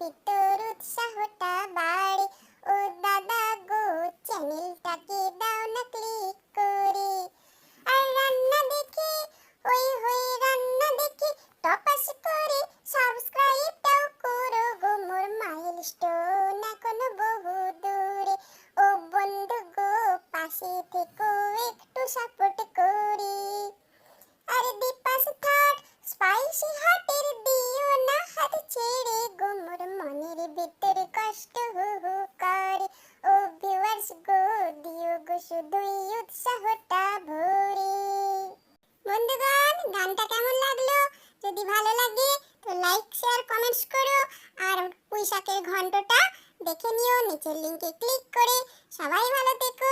ভিতর উৎসাহটা বাড়ে। ও দাদা গো চ্যানেলটাকে দাও না ক্লিক করে। আর রান্না দেখে, ওই হই রান্না দেখে টপাস করে। সাবস্ক্রাইবটাও করো গো মোর মাইল স্টোন এখনও বহু দূরে। ও বন্ধু গো, পাশে থেকো একটু। ভিতর কষ্ট হু হু ও ভিউয়ার্স গো দিও গো শুধুই উৎসাহটা ভরে। বন্ধুগণ, গানটা কেমন লাগল? যদি ভালো লাগে, তো লাইক শেয়ার কমেন্টস করো। আর পুঁইশাকের ঘন্টটা দেখে নিও, নিচের লিঙ্কে ক্লিক করে সবাই ভালো থেকো।